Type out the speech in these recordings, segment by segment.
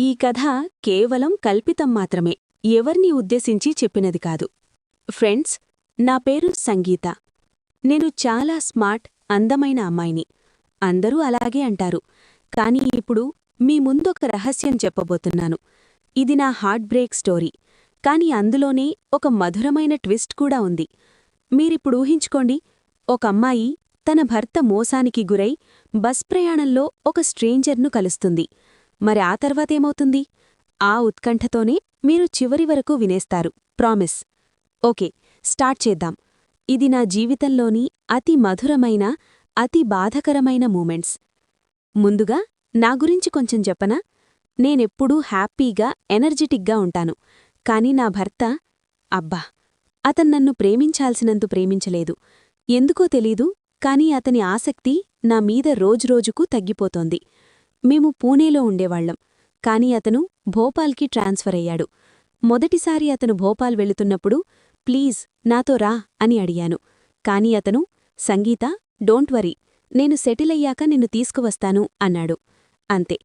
ఈ కథ కేవలం కల్పితం మాత్రమే. ఎవర్నీ ఉద్దేశించి చెప్పినది కాదు. ఫ్రెండ్స్ నా పేరు సంగీత. నేను చాలా స్మార్ట్ అందమైన అమ్మాయిని. అందరూ అలాగే అంటారు. కానీ ఇప్పుడు మీ ముందొక రహస్యం చెప్పబోతున్నాను. ఇది నా హార్ట్ బ్రేక్ స్టోరీ. కాని అందులోనే ఒక మధురమైన ట్విస్ట్ కూడా ఉంది. మీరిప్పుడు ఊహించుకోండి ఒక అమ్మాయి తన భర్త మోసానికి గురై బస్ ప్రయాణంలో ఒక స్ట్రేంజర్ను కలుస్తుంది. మరి ఆ తర్వాతేమవుతుంది? ఆ ఉత్కంఠతోనే మీరు చివరి వరకు వినేస్తారు. ప్రామిస్. ఓకే స్టార్ట్ చేద్దాం. ఇది నా జీవితంలోని అతి మధురమైన అతి బాధకరమైన మూమెంట్స్. ముందుగా నా గురించి కొంచెం చెప్పనా? నేనెప్పుడూ హ్యాపీగా ఎనర్జెటిక్గా ఉంటాను. కాని నా భర్త అబ్బా! అతను నన్ను ప్రేమించాల్సినంత ప్రేమించలేదు. ఎందుకో తెలీదు కాని అతని ఆసక్తి నా మీద రోజురోజుకు తగ్గిపోతోంది. మేము పూణేలో ఉండేవాళ్ళం కాని అతను భోపాల్కి ట్రాన్స్ఫర్ అయ్యాడు. మొదటిసారి అతను భోపాల్ వెళుతున్నప్పుడు ప్లీజ్ నాతో రా అని అడిగాను. కాని అతను సంగీత డోంట్ వరీ నేను సెటిలయ్యాక నిన్ను తీసుకువస్తాను అన్నాడు. అంతే.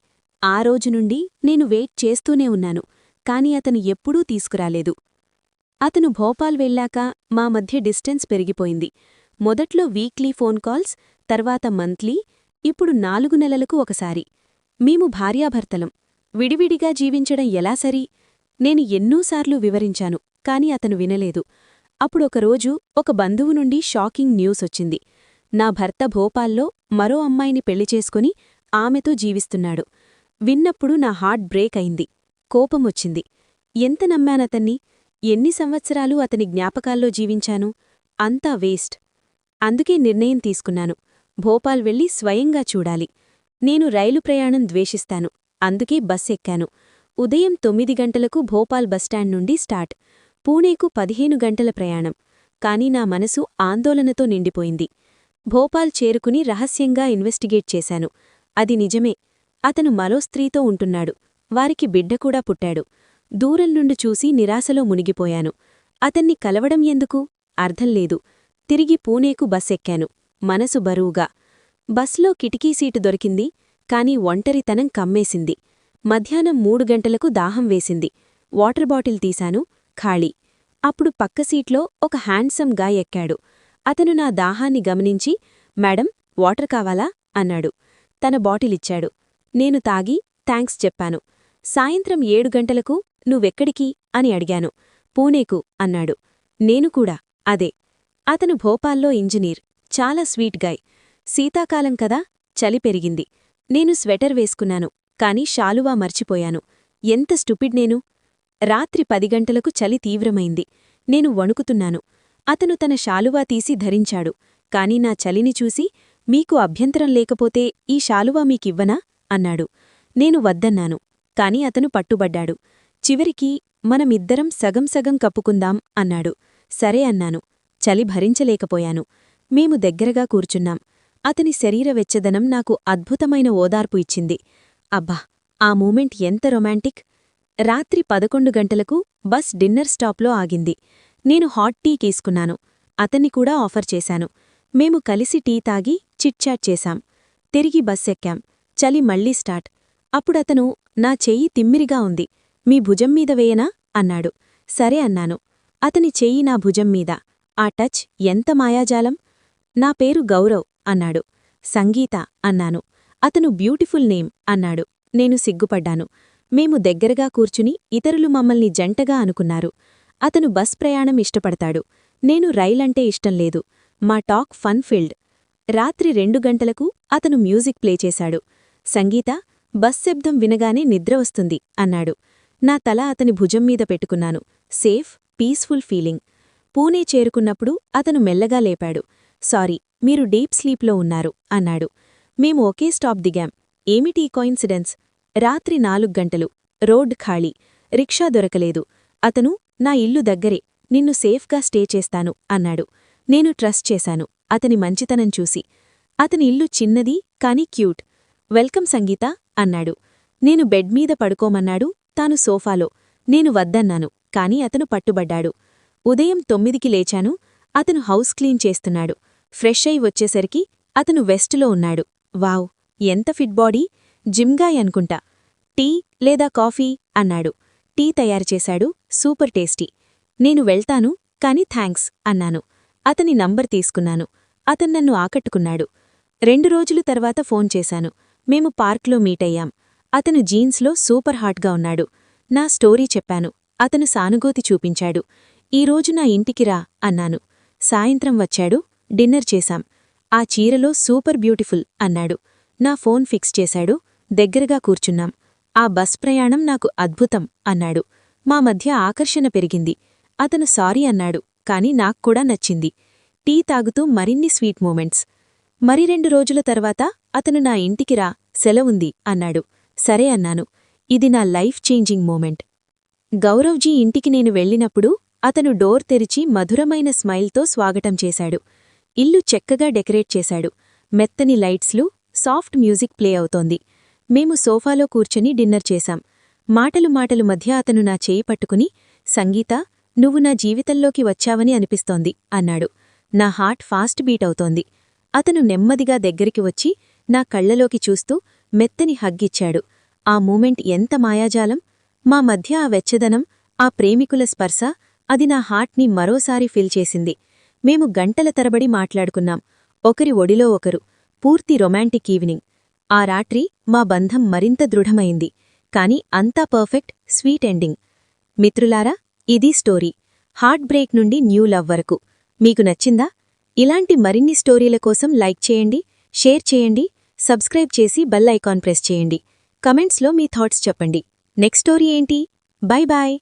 ఆ రోజు నుండి నేను వెయిట్ చేస్తూనే ఉన్నాను. కాని అతను ఎప్పుడూ తీసుకురాలేదు. అతను భోపాల్ వెళ్ళాక మా మధ్య డిస్టెన్స్ పెరిగిపోయింది. మొదట్లో వీక్లీ ఫోన్ కాల్స్ తర్వాత మంత్లీ ఇప్పుడు నాలుగు నెలలకు ఒకసారి. మేము భార్యాభర్తలం. విడివిడిగా జీవించడం ఎలా సరి? నేను ఎన్నోసార్లు వివరించాను కాని అతను వినలేదు. అప్పుడొకరోజు ఒక బంధువు నుండి షాకింగ్ న్యూస్ వచ్చింది. నా భర్త భోపాల్లో మరో అమ్మాయిని పెళ్ళి చేసుకుని ఆమెతో జీవిస్తున్నాడు. విన్నప్పుడు నా హార్ట్ బ్రేక్ అయింది. కోపమొచ్చింది ఎంత నమ్మానతన్ని ఎన్ని సంవత్సరాలు అతని జ్ఞాపకాల్లో జీవించాను? అంతా వేస్ట్. అందుకే నిర్ణయం తీసుకున్నాను. భోపాల్ వెళ్ళి స్వయంగా చూడాలి. నేను రైలు ప్రయాణం ద్వేషిస్తాను. అందుకే బస్ ఎక్కాను. ఉదయం తొమ్మిది గంటలకు భోపాల్ బస్టాండ్ నుండి స్టార్ట్. పూణేకు పదిహేను గంటల ప్రయాణం. కాని నా మనసు ఆందోళనతో నిండిపోయింది. భోపాల్ చేరుకుని రహస్యంగా ఇన్వెస్టిగేట్ చేశాను. అది నిజమే. అతను మరో స్త్రీతో ఉంటున్నాడు. వారికి బిడ్డ కూడా పుట్టాడు. దూరం నుండి చూసి నిరాశలో మునిగిపోయాను. అతన్ని కలవడం ఎందుకు? అర్థంలేదు తిరిగి పూణేకు బస్ ఎక్కాను. మనసు బరువుగా. బస్లో కిటికీ సీటు దొరికింది. కాని ఒంటరితనం కమ్మేసింది. మధ్యాహ్నం మూడు గంటలకు దాహం వేసింది. వాటర్ బాటిల్ తీశాను ఖాళీ. అప్పుడు పక్క సీట్లో ఒక హ్యాండ్సమ్ గాయ్ ఎక్కాడు. అతను నా దాహాన్ని గమనించి మేడం వాటర్ కావాలా? అన్నాడు. తన బాటిలిచ్చాడు నేను తాగి థ్యాంక్స్ చెప్పాను. సాయంత్రం ఏడు గంటలకు నువ్వెక్కడికి? అని అడిగాను. పూణేకు అన్నాడు. నేను కూడా అదే. అతను భోపాల్లో ఇంజనీర్ చాలా స్వీట్ గాయ్. శీతాకాలం కదా చలి పెరిగింది. నేను స్వెటర్ వేసుకున్నాను కాని షాలువా మర్చిపోయాను. ఎంత స్టుపిడ్ నేను! రాత్రి పది గంటలకు చలి తీవ్రమైంది. నేను వణుకుతున్నాను. అతను తన షాలువా తీసి ధరించాడు. కాని నా చలిని చూసి మీకు అభ్యంతరం లేకపోతే ఈ షాలువా మీకివ్వనా? అన్నాడు. నేను వద్దన్నాను. కాని అతను పట్టుబడ్డాడు. చివరికి మనమిద్దరం సగం సగం కప్పుకుందాం అన్నాడు. సరే అన్నాను. చలి భరించలేకపోయాను. మేము దగ్గరగా కూర్చున్నాం. అతని శరీర వెచ్చదనం నాకు అద్భుతమైన ఓదార్పు ఇచ్చింది. అబ్బా! ఆ మూమెంట్ ఎంత రొమాంటిక్! రాత్రి పదకొండు గంటలకు బస్ డిన్నర్ స్టాప్లో ఆగింది. నేను హాట్ టీ తీసుకున్నాను. అతన్ని కూడా ఆఫర్ చేశాను. మేము కలిసి టీ తాగి చిట్చాట్ చేశాం. తిరిగి బస్ ఎక్కాం. చలి మళ్ళీ స్టార్ట్. అప్పుడతను నా చెయ్యి తిమ్మిరిగా ఉంది. మీ భుజం మీద వేయనా? అన్నాడు. సరే అన్నాను. అతని చెయ్యి నా భుజం మీద. ఆ టచ్ ఎంత మాయాజాలం! నా పేరు గౌరవ్. అన్నాడు. సంగీత అన్నాను. అతను బ్యూటిఫుల్ నేమ్ అన్నాడు. నేను సిగ్గుపడ్డాను. మేము దగ్గరగా కూర్చుని ఇతరులు మమ్మల్ని జంటగా అనుకున్నారు. అతను బస్ ప్రయాణం ఇష్టపడతాడు. నేను రైలంటే ఇష్టం లేదు. మా టాక్ ఫన్ ఫీల్డ్. రాత్రి రెండు గంటలకు అతను మ్యూజిక్ ప్లే చేశాడు. సంగీత బస్ శబ్దం వినగానే నిద్ర వస్తుంది అన్నాడు. నా తల అతని భుజం మీద పెట్టుకున్నాను. Safe peaceful feeling. పూణే చేరుకున్నప్పుడు అతను మెల్లగా లేపాడు. సారీ మీరు డీప్ స్లీప్లో ఉన్నారు అన్నాడు. మేము ఒకే స్టాప్ దిగాం. ఏమిటి కోయిన్సిడెన్స్? రాత్రి నాలుగు గంటలు. రోడ్ ఖాళీ. రిక్షా దొరకలేదు. అతను నా ఇల్లు దగ్గరే. నిన్ను సేఫ్గా స్టే చేస్తాను అన్నాడు. నేను ట్రస్ట్ చేశాను. అతని మంచితనం చూసి. అతని ఇల్లు చిన్నది కాని క్యూట్. వెల్కమ్ సంగీత అన్నాడు. నేను బెడ్ మీద పడుకోమన్నాడు తాను సోఫాలో. నేను వద్దన్నాను కాని అతను పట్టుబడ్డాడు. ఉదయం తొమ్మిదికి లేచాను అతను హౌస్ క్లీన్ చేస్తున్నాడు. ఫ్రెష్ అయి వచ్చేసరికి అతను వెస్ట్లో ఉన్నాడు. వావ్ ఎంత ఫిట్ బాడీ! జిమ్గాయ్ అనుకుంటా. టీ లేదా కాఫీ? అన్నాడు. టీ తయారుచేశాడు సూపర్ టేస్టీ. నేను వెళ్తాను కాని థ్యాంక్స్ అన్నాను. అతని నంబర్ తీసుకున్నాను. అతను నన్ను ఆకట్టుకున్నాడు. రెండు రోజులు తర్వాత ఫోన్ చేశాను. మేము పార్క్లో మీటయ్యాం అతను జీన్స్లో సూపర్ హాట్గా ఉన్నాడు. నా స్టోరీ చెప్పాను. అతను సానుగోతి చూపించాడు. ఈరోజు నా ఇంటికి రా అన్నాను. సాయంత్రం వచ్చాడు డిన్నర్ చేశాం. ఆ చీరలో సూపర్ బ్యూటిఫుల్ అన్నాడు. నా ఫోన్ ఫిక్స్ చేశాడు దగ్గరగా కూర్చున్నాం. ఆ బస్ ప్రయాణం నాకు అద్భుతం అన్నాడు. మా మధ్య ఆకర్షణ పెరిగింది. అతను సారీ అన్నాడు కాని నాక్కూడా నచ్చింది. టీ తాగుతూ మరిన్ని స్వీట్ మూమెంట్స్. మరి రెండు రోజుల తర్వాత అతను నా ఇంటికి రా సెలవుంది అన్నాడు. సరే అన్నాను. ఇది నా లైఫ్ చేంజింగ్ మూమెంట్. గౌరవ్జీ ఇంటికి నేను వెళ్ళినప్పుడు అతను డోర్ తెరిచి మధురమైన స్మైల్తో స్వాగతం చేశాడు. ఇల్లు చెక్కగా డెకరేట్ చేశాడు. మెత్తని లైట్స్లు సాఫ్ట్ మ్యూజిక్ ప్లే అవుతోంది. మేము సోఫాలో కూర్చొని డిన్నర్ చేశాం. మాటలు మాటలు మధ్య అతను నా చేయి పట్టుకుని సంగీత నువ్వు నా జీవితంలోకి వచ్చావని అనిపిస్తోంది అన్నాడు. నా హార్ట్ ఫాస్ట్ బీట్ అవుతోంది. అతను నెమ్మదిగా దగ్గరికి వచ్చి నా కళ్ళలోకి చూస్తూ మెత్తని హగ్గిచ్చాడు ఆ మూమెంట్ ఎంత మాయాజాలం! మా మధ్య ఆ వెచ్చదనం ఆ ప్రేమికుల స్పర్శ అది నా హార్ట్ని మరోసారి ఫిల్ చేసింది. మేము గంటల తరబడి మాట్లాడుకున్నాం. ఒకరి ఒడిలో ఒకరు. పూర్తి రొమాంటిక్ ఈవినింగ్. ఆ రాత్రి మా బంధం మరింత దృఢమైంది. కాని అంతా పర్ఫెక్ట్ స్వీట్ ఎండింగ్. మిత్రులారా ఇది స్టోరీ. హార్ట్ బ్రేక్ నుండి న్యూ లవ్ వరకు. మీకు నచ్చిందా? ఇలాంటి మరిన్ని స్టోరీల కోసం లైక్ చేయండి షేర్ చేయండి సబ్స్క్రైబ్ చేసి బెల్ ఐకాన్ ప్రెస్ చేయండి. కమెంట్స్లో మీ థాట్స్ చెప్పండి. నెక్స్ట్ స్టోరీ ఏంటి? Bye bye